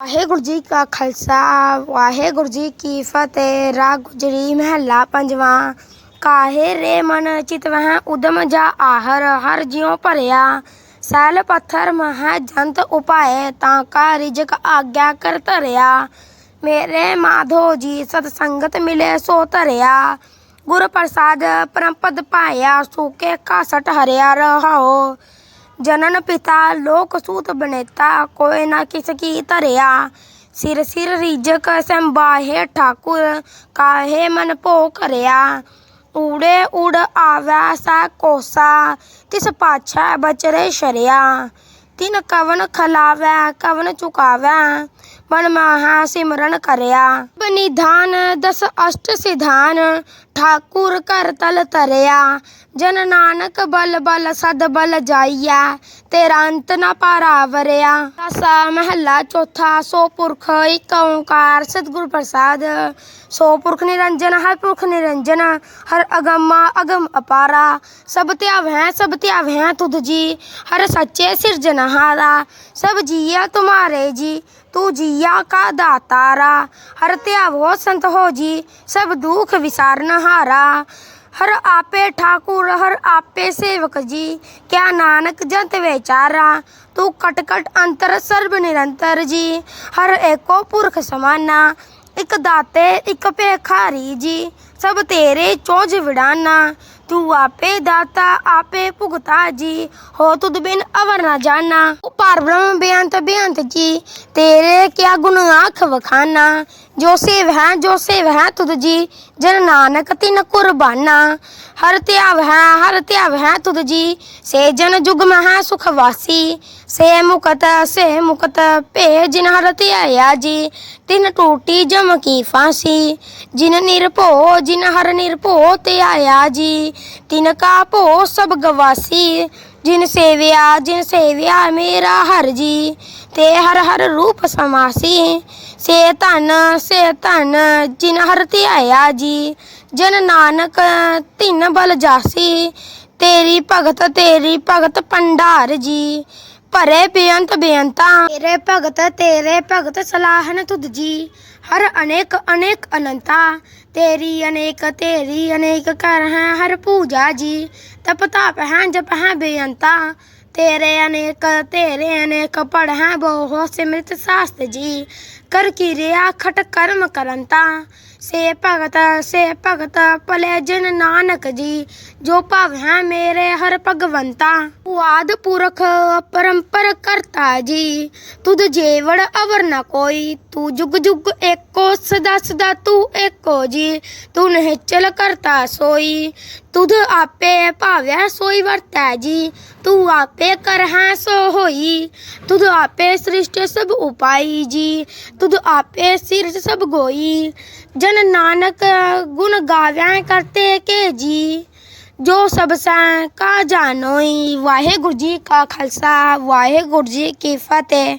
ਵਾਹਿਗੁਰੂ ਜੀ ਕਾ ਖਾਲਸਾ ਵਾਹਿਗੁਰੂ ਜੀ ਕੀ ਫਤਿਹ। ਰਾਗ ਗੁਜਰੀ ਮਹੱਲਾ ਪੰਜਵਾਂ। ਕਾਹੇ ਰੇ ਮਨ ਚਿਤ ਵਹਿ ਉਦਮ ਜਾ ਆਹਰ, ਹਰ ਜਿਉ ਭਰਿਆ। ਸੈਲ ਪੱਥਰ ਮਹ ਜੰਤ ਉਪਾਏ, ਤਾਂ ਕਾ ਰਿਜਕ ਆਗਿਆ ਕਰ ਧਰਿਆ। ਮੇਰੇ ਮਾਧੋ ਜੀ ਸਤ ਸੰਗਤ ਮਿਲੇ ਸੋ ਧਰਿਆ। ਗੁਰ ਪ੍ਰਸਾਦ ਪਰਮਪਦ ਪਾਇਆ, ਸੂਕੇ ਕਾਸਟ ਹਰਿਆ ਰਹਾਓ ਜਨਨ ਪਿਤਾ ਲੋਕ ਸੂਤ ਬਣੇਤਾ ਕੋਇ ਨਾ ਕਿਸ ਕੀ ਧਰਿਆ। ਸਿਰ ਸਿਰ ਰਿਜਕ ਸੰਬਾਹੇ ਠਾਕੁਰ, ਕਾਹੇ ਮਨ ਭੋ ਕਰਿਆ। ਊੜੇ ਉੜ ਆਵੈ ਸਾ ਕੋਸਾ, ਤਿਸ ਪਾਛੈ ਬਚਰੇ ਸ਼ਰਿਆ। ਤਿਨ ਕਵਨ ਖਲਾਵੈ, ਕਵਨ ਚੁਕਾਵੈ। ਮਨ ਮਹਾ ਸਿਮਰਨ ਕਰਿਆ ਬਨਿਧਾਨ ਦਸ ਅਸ਼ਟ ਸਿਧਾਨ ਠਾਕੁਰ ਕਰ ਤਲ ਤਰਿਆ ਜਨ ਨਾਨਕ ਬਲ ਬਲ ਸਦ ਬਲ ਜਾਈਆ ਤੇਰਾ ਅੰਤ ਨ ਪਾਰਾਵਰਿਆ ਦਸਾ ਮਹੱਲਾ ਚੌਥਾ ਸੋ ਪੁਰਖ ਇਕ ਓੰਕਾਰ ਸਤਿਗੁਰ ਪ੍ਰਸਾਦ ਸੋ ਪੁਰਖ ਨਿਰੰਜਨ ਹਰ ਪੁਰਖ ਨਿਰੰਜਨ ਹਰ ਅਗੰਮਾ ਅਗਮ ਅਪਾਰਾ ਸਭ ਧਿਆਵ ਹੈ ਸਭ ਧਿਆਵ ਹੈ ਤੁਧ ਜੀ ਹਰ ਸੱਚੇ ਸਿਰਜਨਹਾਰਾ ਸਭ ਜੀਆ ਤੁਮਾਰੇ ਜੀ ਤੂੰ ਜੀਆ ਕਾ ਦਾਤਾਰਾ, ਹਰ ਧਿਆਵ ਹੋ ਸੰਤ ਹੋ ਜੀ, ਸਭ ਦੁਖ ਵਿਸਾਰਨ ਹਾਰਾ। ਹਰ ਆਪੇ ਠਾਕੁਰ, ਹਰ ਆਪੇ ਸੇਵਕ ਜੀ, ਕਿਆ ਨਾਨਕ ਜੰਤ ਵਿਚਾਰਾ। ਤੂੰ ਕਟਕਟ ਅੰਤਰ, ਸਰਬ ਨਿਰੰਤਰ ਜੀ, ਹਰ ਏਕੋ ਪੁਰਖ ਸਮਾਨਾ, ਇਕ ਦਾਤੇ, ਇਕ ਭੇਖਾਰੀ ਜੀ। ਸਭ ਤੇਰੇ ਚੋਜ ਵਿਡਾਨਾ ਤੂੰ ਆਪੇ ਦਾਤਾ, ਆਪੇ ਭੁਗਤਾ ਜੀ। ਹੋ ਤੁਧ ਬਿਨ ਅਵਰ ਨਾ ਜਾਣਾ ਤੂੰ ਪਰ ਬ੍ਰਹਮ ਬੇਅੰਤ ਬੇਅੰਤ ਜੀ। ਤੇਰੇ ਕਿਆ ਗੁਣ ਆਖ ਵਖਾਨਾ। ਜੋ ਸੇਵ ਹੈ, ਜੋ ਸੇਵ ਹੈ ਤੁਧ ਜੀ। ਜਨ ਨਾਨਕ ਤਿਨ ਕੁਰਬਾਨਾ। ਹਰ ਧਿਆਵ ਹੈ, ਹਰ ਧਿਆਵ ਹੈ ਤੁਧ ਜੀ। ਸੇ ਜਨ ਜੁਗ ਮਹਾ ਸੁਖ ਵਾਸੀ। ਸੇ ਮੁਕਤ ਸੇ ਮੁਕਤ ਭੇ ਜਿਨ ਹਰ ਧਿਆਇਆ ਜੀ। ਤਿਨ ਟੂਟੀ ਜਮ ਕੀ ਫਾਂਸੀ। ਜਿਨ ਨਿਰਭਉ ਜਿਨ ਹਰ ਨਿਰਭਉ ਤੇ ਆਇਆ ਜੀ, ਤਿਨ ਕਾ ਭੋ ਸਭ ਗਵਾਸੀ। ਜਿਨ ਸੇਵਿਆ ਜਿਨ ਸੇਵਿਆ ਮੇਰਾ ਹਰ ਜੀ, ਤੇ ਹਰ ਹਰ ਰੂਪ ਸਮਾਸੀ। ਸੇ ਧਨ ਸੇ ਧਨ ਜਿਨ ਹਰ ਧਿਆਇਆ ਜੀ, ਜਨ ਨਾਨਕ ਤਿਨ ਬਲ ਜਾਸੀ। ਤੇਰੀ ਭਗਤ ਤੇਰੀ ਭਗਤ ਪੰਡਾਰ ਜੀ ਭਰੇ ਬੇਅੰਤ ਬੇਅੰਤਾ। ਤੇਰੇ ਭਗਤ ਤੇਰੇ ਭਗਤ ਸਲਾਹਨ ਤੁਧ ਜੀ। ਹਰ ਅਨੇਕ ਅਨੇਕ ਅਨੰਤਾ। ਤੇਰੀ ਅਨੇਕ ਤੇਰੀ ਅਨੇਕ ਕਰ ਹੈ ਹਰ ਪੂਜਾ ਜੀ। ਤਪ ਤਾਪ ਹੈ, ਜਪ ਹੈ ਬੇਅੰਤਾ। ਤੇਰੇ ਅਨੇਕ ਤੇਰੇ ਅਨੇਕ ਪੜ ਹੈ ਬੋਹ ਸਿਮ੍ਰਿਤ ਸਾਸਤ ਜੀ। ਕਰ ਕਿਰਿਆ ਖਟ ਕਰਮ ਕਰੰਤਾ। ਸੇ ਭਗਤ ਸੇ ਭਗਤ, ਭਲੇ ਜਨ ਨਾਨਕ ਜੀ, ਜੋ ਭਵ ਹੈ ਮੇਰੇ ਹਰ ਭਗਵੰਤਾ। ਆਦ ਪੁਰਖ ਪਰੰਪਰ ਕਰਤਾ ਜੀ, ਤੁਧ ਜੇਵੜ ਅਵਰ ਨ ਕੋਈ, ਤੂੰ ਜੁਗ ਜੁਗ ਏਕੋ, ਸਦਾ ਸਦਾ ਤੂੰ ਏਕੋ ਜੀ, ਤੂੰ ਨਿਹਚਲ ਕਰਤਾ ਸੋਈ। ਤੁਧ ਆਪੇ ਭਾਵੈ ਸੋਈ ਵਰਤੈ ਜੀ, ਤੂੰ ਆਪੇ ਕਰ ਹੈ ਸੋ ਹੋਈ। ਤੁਧ ਆਪੇ ਸ੍ਰਿਸ਼ਟ ਸਭ ਉਪਾਈ ਜੀ, ਤੁਧ ਆਪੇ ਸਿਰਜ ਸਭ ਗੋਈ। ਜਨ ਨਾਨਕ ਗੁਣ ਗਾਵੈ ਕਰਤੇ ਕੇ ਜੀ, ਜੋ ਸਭ ਸੈ ਕਾ ਜਾਣੋਈ। ਵਾਹਿਗੁਰੂ ਜੀ ਕਾ ਖਾਲਸਾ, ਵਾਹਿਗੁਰੂ ਜੀ ਕੀ ਫਤਿਹ।